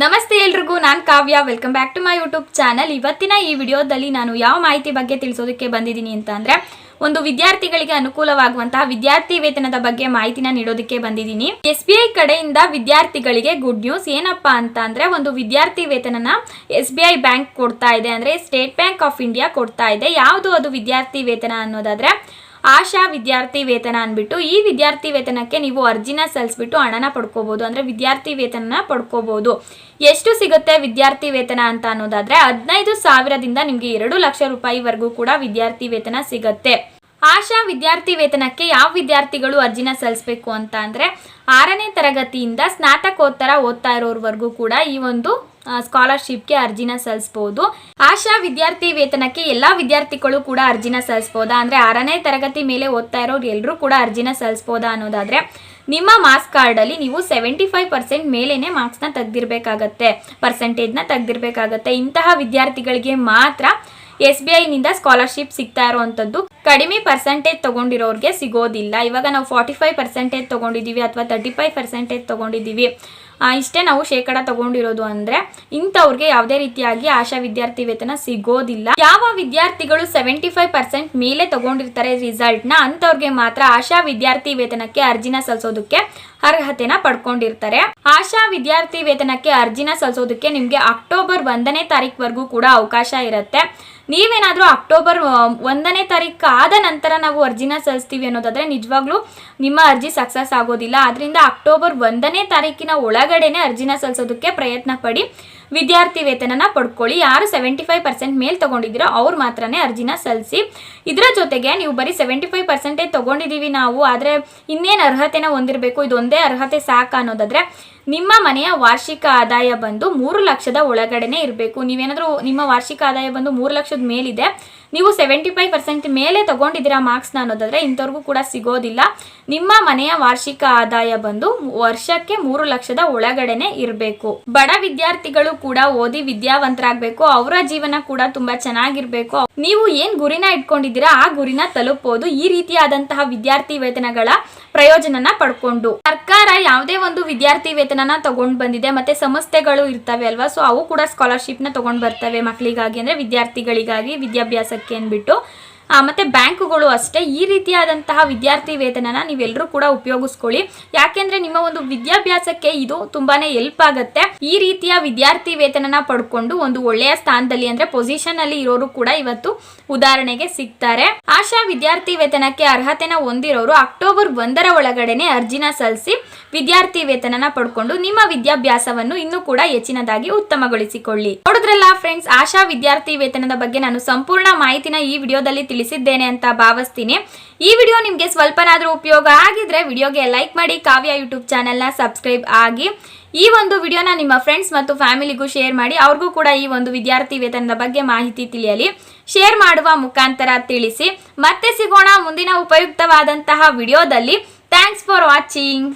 ನಮಸ್ತೆ ಎಲ್ರಿಗೂ, ನಾನು Kavya. Welcome back to my YouTube channel ಇವತ್ತಿನ ಈ ವಿಡಿಯೋದಲ್ಲಿ ನಾನು ಯಾವ ಮಾಹಿತಿ ಬಗ್ಗೆ ತಿಳಿಸೋದಕ್ಕೆ ಬಂದಿದ್ದೀನಿ ಅಂತ ಅಂದರೆ, ಒಂದು ವಿದ್ಯಾರ್ಥಿಗಳಿಗೆ ಅನುಕೂಲವಾಗುವಂತಹ ವಿದ್ಯಾರ್ಥಿ ವೇತನದ ಬಗ್ಗೆ ಮಾಹಿತಿನ ನೀಡೋದಕ್ಕೆ ಬಂದಿದ್ದೀನಿ. ಎಸ್ ಬಿ ಐ ಕಡೆಯಿಂದ ವಿದ್ಯಾರ್ಥಿಗಳಿಗೆ ಗುಡ್ ನ್ಯೂಸ್ ಏನಪ್ಪಾ ಅಂತ ಅಂದ್ರೆ, ಒಂದು ವಿದ್ಯಾರ್ಥಿ ವೇತನನ ಎಸ್ ಬಿ ಐ ಬ್ಯಾಂಕ್ ಕೊಡ್ತಾ ಇದೆ ಅಂದ್ರೆ, ಸ್ಟೇಟ್ ಬ್ಯಾಂಕ್ ಆಫ್ ಇಂಡಿಯಾ ಕೊಡ್ತಾ ಇದೆ. ಯಾವುದು ಅದು ವಿದ್ಯಾರ್ಥಿ ವೇತನ ಅನ್ನೋದಾದ್ರೆ ಆಶಾ ವಿದ್ಯಾರ್ಥಿ ವೇತನ ಅಂದ್ಬಿಟ್ಟು ಈ ವಿದ್ಯಾರ್ಥಿ ವೇತನಕ್ಕೆ ನೀವು ಅರ್ಜಿನ ಸಲ್ಲಿಸ್ಬಿಟ್ಟು ಹಣನ ಪಡ್ಕೋಬಹುದು ಅಂದ್ರೆ ವಿದ್ಯಾರ್ಥಿ ವೇತನ ಪಡ್ಕೋಬಹುದು ಎಷ್ಟು ಸಿಗುತ್ತೆ ವಿದ್ಯಾರ್ಥಿ ವೇತನ ಅಂತ ಅನ್ನೋದಾದ್ರೆ, ಹದಿನೈದು ಸಾವಿರದಿಂದ ನಿಮಗೆ ಎರಡು ಲಕ್ಷ ರೂಪಾಯಿವರೆಗೂ ಕೂಡ ವಿದ್ಯಾರ್ಥಿ ವೇತನ ಸಿಗುತ್ತೆ. ಆಶಾ ವಿದ್ಯಾರ್ಥಿ ವೇತನಕ್ಕೆ ಯಾವ ವಿದ್ಯಾರ್ಥಿಗಳು ಅರ್ಜಿನ ಸಲ್ಲಿಸಬೇಕು ಅಂತ ಅಂದ್ರೆ, ಆರನೇ ತರಗತಿಯಿಂದ ಸ್ನಾತಕೋತ್ತರ ಓದ್ತಾ ಇರೋರ್ವರೆಗೂ ಕೂಡ ಈ ಒಂದು ಸ್ಕಾಲರ್ಶಿಪ್ಗೆ ಅರ್ಜಿನ ಸಲ್ಲಿಸಬಹುದು ಆಶಾ ವಿದ್ಯಾರ್ಥಿ ವೇತನಕ್ಕೆ ಎಲ್ಲಾ ವಿದ್ಯಾರ್ಥಿಗಳು ಕೂಡ ಅರ್ಜಿನ ಸಲ್ಲಿಸಬಹುದಾ ಅಂದ್ರೆ ಆರನೇ ತರಗತಿ ಮೇಲೆ ಓದ್ತಾ ಇರೋರು ಎಲ್ಲರೂ ಕೂಡ ಅರ್ಜಿನ ಸಲ್ಲಿಸಬಹುದಾ ಅನ್ನೋದಾದ್ರೆ, ನಿಮ್ಮ ಮಾರ್ಕ್ಸ್ ಕಾರ್ಡಲ್ಲಿ ನೀವು ಸೆವೆಂಟಿ ಫೈವ್ ಪರ್ಸೆಂಟ್ ಮೇಲೇನೆ ಮಾರ್ಕ್ಸ್ನ ತೆಗ್ದಿರ್ಬೇಕಾಗತ್ತೆ. ಪರ್ಸೆಂಟೇಜ್ನ ತೆಗ್ದಿರ್ಬೇಕಾಗತ್ತೆ. ಇಂತಹ ವಿದ್ಯಾರ್ಥಿಗಳಿಗೆ ಮಾತ್ರ ಎಸ್ ಬಿ ಐನಿಂದ ಸ್ಕಾಲರ್ಶಿಪ್ ಸಿಗ್ತಾ ಇರುವಂಥದ್ದು ಕಡಿಮೆ ಪರ್ಸೆಂಟೇಜ್ ತಗೊಂಡಿರೋರಿಗೆ ಸಿಗೋದಿಲ್ಲ. ಇವಾಗ ನಾವು ಫಾರ್ಟಿ ಫೈವ್ ಪರ್ಸೆಂಟೇಜ್ ತೊಗೊಂಡಿದ್ದೀವಿ ಅಥವಾ ತರ್ಟಿ ಫೈವ್ ಪರ್ಸೆಂಟೇಜ್ ತಗೊಂಡಿದ್ದೀವಿ ಇಷ್ಟೇ ನಾವು ಶೇಕಡ ತಗೊಂಡಿರೋದು ಅಂದ್ರೆ ಇಂಥವ್ರಿಗೆ ಯಾವುದೇ ರೀತಿಯಾಗಿ ಆಶಾ ವಿದ್ಯಾರ್ಥಿ ವೇತನ ಸಿಗೋದಿಲ್ಲ. ಯಾವ ವಿದ್ಯಾರ್ಥಿಗಳು ಸೆವೆಂಟಿ ಫೈವ್ ಪರ್ಸೆಂಟ್ ಮೇಲೆ ತಗೊಂಡಿರ್ತಾರೆ ರಿಸಲ್ಟ್ನ ಅಂತವ್ರಿಗೆ ಮಾತ್ರ ಆಶಾ ವಿದ್ಯಾರ್ಥಿ ವೇತನಕ್ಕೆ ಅರ್ಜಿನ ಸಲ್ಲಿಸೋದಕ್ಕೆ ಅರ್ಹತೆನ ಪಡ್ಕೊಂಡಿರ್ತಾರೆ. ಆಶಾ ವಿದ್ಯಾರ್ಥಿ ವೇತನಕ್ಕೆ ಅರ್ಜಿನ ಸಲ್ಲಿಸೋದಕ್ಕೆ ನಿಮ್ಗೆ ಅಕ್ಟೋಬರ್ ಒಂದನೇ ತಾರೀಕ್ವರೆಗೂ ಕೂಡ ಅವಕಾಶ ಇರುತ್ತೆ. ನೀವೇನಾದ್ರೂ ಅಕ್ಟೋಬರ್ ಒಂದನೇ ತಾರೀಕು ಆದ ನಂತರ ನಾವು ಅರ್ಜಿನ ಸಲ್ಲಿಸ್ತೀವಿ ಅನ್ನೋದಾದ್ರೆ ನಿಜವಾಗ್ಲೂ ನಿಮ್ಮ ಅರ್ಜಿ ಸಕ್ಸಸ್ ಆಗೋದಿಲ್ಲ. ಆದ್ರಿಂದ ಅಕ್ಟೋಬರ್ ಒಂದನೇ ತಾರೀಕಿನ ಒಳಗಡೆನೆ ಅರ್ಜಿನ ಸಲ್ಲಿಸೋದಕ್ಕೆ ಪ್ರಯತ್ನ ಪಡಿ. ವಿದ್ಯಾರ್ಥಿ ವೇತನನ ಪಡ್ಕೊಳ್ಳಿ. ಯಾರು ಸೆವೆಂಟಿ ಫೈವ್ ಪರ್ಸೆಂಟ್ ಮೇಲ್ ತಗೊಂಡಿದ್ದೀರೋ ಅವ್ರು ಮಾತ್ರನೇ ಅರ್ಜಿನ ಸಲ್ಲಿಸಿ. ಇದರ ಜೊತೆಗೆ ನೀವು ಬರೀ ಸೆವೆಂಟಿ ಫೈವ್ ಪರ್ಸೆಂಟೇಜ್ ತಗೊಂಡಿದ್ದೀವಿ ನಾವು, ಆದರೆ ಇನ್ನೇನು ಅರ್ಹತೆನ ಹೊಂದಿರಬೇಕು? ಇದೊಂದೇ ಅರ್ಹತೆ ಸಾಕು ಅನ್ನೋದಾದ್ರೆ, ನಿಮ್ಮ ಮನೆಯ ವಾರ್ಷಿಕ ಆದಾಯ ಬಂದು ಮೂರು ಲಕ್ಷದ ಒಳಗಡೆನೆ ಇರಬೇಕು. ನೀವೇನಾದರೂ ನಿಮ್ಮ ವಾರ್ಷಿಕ ಆದಾಯ ಬಂದು ಮೂರು ಲಕ್ಷದ ಮೇಲಿದೆ, ನೀವು ಸೆವೆಂಟಿ ಫೈವ್ ಪರ್ಸೆಂಟ್ ಮೇಲೆ ತಗೊಂಡಿದ್ದೀರಾ ಮಾರ್ಕ್ಸ್ನ ಅನ್ನೋದಾದರೆ ಇಂಥವ್ರಿಗೂ ಕೂಡ ಸಿಗೋದಿಲ್ಲ. ನಿಮ್ಮ ಮನೆಯ ವಾರ್ಷಿಕ ಆದಾಯ ಬಂದು ವರ್ಷಕ್ಕೆ ಮೂರು ಲಕ್ಷದ ಒಳಗಡೆನೆ ಇರಬೇಕು. ಬಡ ವಿದ್ಯಾರ್ಥಿಗಳು ಕೂಡ ಓದಿ ವಿದ್ಯಾವಂತರಾಗಬೇಕು, ಅವರ ಜೀವನ ಕೂಡ ತುಂಬಾ ಚೆನ್ನಾಗಿರ್ಬೇಕು. ನೀವು ಏನ್ ಗುರಿನ ಇಟ್ಕೊಂಡಿದ್ದೀರಾ, ಆ ಗುರಿನ ತಲುಪಬಹುದು ಈ ರೀತಿಯಾದಂತಹ ವಿದ್ಯಾರ್ಥಿ ವೇತನಗಳ ಪ್ರಯೋಜನನ ಪಡ್ಕೊಂಡು. ಸರ್ಕಾರ ಯಾವುದೇ ಒಂದು ವಿದ್ಯಾರ್ಥಿ ವೇತನನ ತಗೊಂಡ್ ಬಂದಿದೆ, ಮತ್ತೆ ಸಂಸ್ಥೆಗಳು ಇರ್ತವೆ ಅಲ್ವಾ? ಸೊ ಅವು ಕೂಡ ಸ್ಕಾಲರ್ಶಿಪ್ನ ತಗೊಂಡ್ ಬರ್ತವೆ ಮಕ್ಕಳಿಗಾಗಿ ಅಂದ್ರೆ ವಿದ್ಯಾರ್ಥಿಗಳಿಗಾಗಿ, ವಿದ್ಯಾಭ್ಯಾಸಕ್ಕೆ ಅಂದ್ಬಿಟ್ಟು. ಮತ್ತೆ ಬ್ಯಾಂಕುಗಳು ಅಷ್ಟೇ. ಈ ರೀತಿಯಾದಂತಹ ವಿದ್ಯಾರ್ಥಿ ವೇತನನ ನೀವೆಲ್ಲರೂ ಕೂಡ ಉಪಯೋಗಿಸ್ಕೊಳ್ಳಿ. ಯಾಕೆಂದ್ರೆ ನಿಮ್ಮ ಒಂದು ವಿದ್ಯಾಭ್ಯಾಸಕ್ಕೆ ಇದು ತುಂಬಾನೇ ಹೆಲ್ಪ್ ಆಗುತ್ತೆ. ಈ ರೀತಿಯ ವಿದ್ಯಾರ್ಥಿ ವೇತನನ ಪಡ್ಕೊಂಡು ಒಂದು ಒಳ್ಳೆಯ ಸ್ಥಾನದಲ್ಲಿ ಅಂದ್ರೆ ಪೊಸಿಷನ್ ಅಲ್ಲಿ ಇರೋರು ಕೂಡ ಇವತ್ತು ಉದಾಹರಣೆಗೆ ಸಿಗ್ತಾರೆ. ಆಶಾ ವಿದ್ಯಾರ್ಥಿ ವೇತನಕ್ಕೆ ಅರ್ಹತೆನ ಹೊಂದಿರೋರು ಅಕ್ಟೋಬರ್ ಒಂದರ ಒಳಗಡೆನೆ ಅರ್ಜಿನ ಸಲ್ಲಿಸಿ ವಿದ್ಯಾರ್ಥಿ ವೇತನನ ಪಡ್ಕೊಂಡು ನಿಮ್ಮ ವಿದ್ಯಾಭ್ಯಾಸವನ್ನು ಇನ್ನೂ ಕೂಡ ಹೆಚ್ಚಿನದಾಗಿ ಉತ್ತಮಗೊಳಿಸಿಕೊಳ್ಳಿ. ನೋಡಿದ್ರಲ್ಲ ಫ್ರೆಂಡ್ಸ್ ಆಶಾ ವಿದ್ಯಾರ್ಥಿ ವೇತನದ ಬಗ್ಗೆ ನಾನು ಸಂಪೂರ್ಣ ಮಾಹಿತಿನ ಈ ವಿಡಿಯೋದಲ್ಲಿ ತಿಳಿಸಿದ್ದೇನೆ ಅಂತ ಭಾವಿಸ್ತೀನಿ. ಈ ವಿಡಿಯೋ ನಿಮಗೆ ಸ್ವಲ್ಪನಾದ್ರೂ ಉಪಯೋಗ ಆಗಿದ್ರೆ ವಿಡಿಯೋಗೆ ಲೈಕ್ ಮಾಡಿ ಕಾವ್ಯ ಯೂಟ್ಯೂಬ್ ಚಾನೆಲ್ನ ಸಬ್ಸ್ಕ್ರೈಬ್ ಆಗಿ. ಈ ಒಂದು ವಿಡಿಯೋನ ನಿಮ್ಮ ಫ್ರೆಂಡ್ಸ್ ಮತ್ತು ಫ್ಯಾಮಿಲಿಗೂ ಶೇರ್ ಮಾಡಿ, ಅವ್ರಿಗೂ ಕೂಡ ಈ ಒಂದು ವಿದ್ಯಾರ್ಥಿ ವೇತನದ ಬಗ್ಗೆ ಮಾಹಿತಿ ತಿಳಿಯಲಿ. ಶೇರ್ ಮಾಡುವ ಮುಖಾಂತರ ತಿಳಿಸಿ. ಮತ್ತೆ ಸಿಗೋಣ ಮುಂದಿನ ಉಪಯುಕ್ತವಾದಂತಹ ವಿಡಿಯೋದಲ್ಲಿ. Thanks for watching